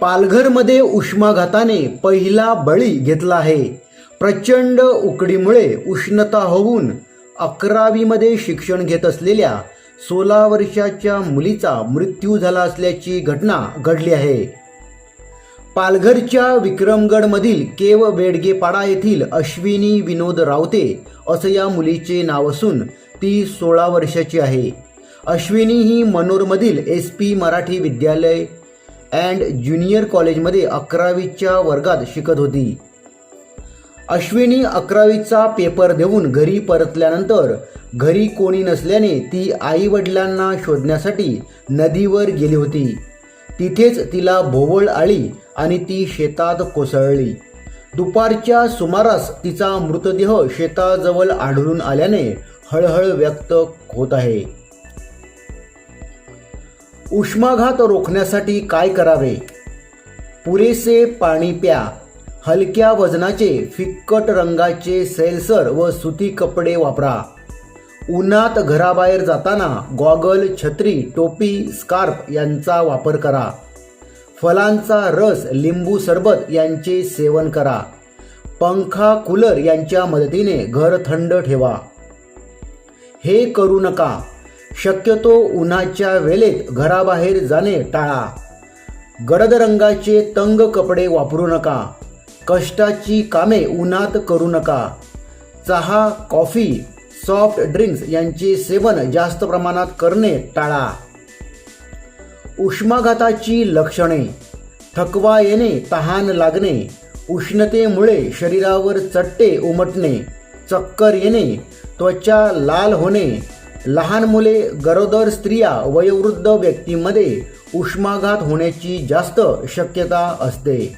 पालघरमध्ये उष्माघाताने पहिला बळी घेतला आहे. प्रचंड उकडीमुळे उष्णता होऊन अकरावीमध्ये शिक्षण घेत असलेल्या सोळा वर्षाच्या मुलीचा मृत्यू झाला असल्याची घटना घडली आहे. पालघरच्या विक्रमगडमधील केव बेडगेपाडा येथील अश्विनी विनोद रावते असं या मुलीचे नाव असून ती सोळा वर्षाची आहे. अश्विनी ही मनोरमधील एस पी मराठी विद्यालय अँड ज्युनियर कॉलेजमध्ये अकरावीच्या वर्गात शिकत होती. अश्विनी अकरावीचा पेपर देऊन घरी परतल्यानंतर घरी कोणी नसल्याने ती आई वडिलांना शोधण्यासाठी नदीवर गेली होती. तिथेच तिला भोवळ आली आणि ती शेतात कोसळली. दुपारच्या सुमारास तिचा मृतदेह शेताजवळ आढळून आल्याने हळहळ व्यक्त होत आहे. उष्माघात रोखण्यासाठी काय करावे? पुरेसे पाणी प्या. हलक्या वजनाचे फिक्कट रंगाचे सैलसर व सुती कपडे वापरा. उन्हात घराबाहेर जाताना गॉगल छत्री टोपी स्कार्फ यांचा वापर करा. फलांचा रस लिंबू सरबत यांचे सेवन करा. पंखा कूलर यांच्या मदतीने घर थंड ठेवा. हे करू नका. शक्यतो उन्हाच्या वेळेत घराबाहेर जाणे टाळा. गडद रंगाचे तंग कपडे वापरू नका. कष्टाची कामे उन्हात करू नका. चहा कॉफी सॉफ्ट ड्रिंक्स यांचे सेवन जास्त प्रमाणात करणे टाळा. उष्माघाताची लक्षणे. थकवा येणे तहान लागणे. उष्णतेमुळे शरीरावर चट्टे उमटणे. चक्कर येणे. त्वचा लाल होणे. लहान मुले गरोदर स्त्रिया वयोवृद्ध व्यक्तीमध्ये उष्माघात होण्याची जास्त शक्यता असते.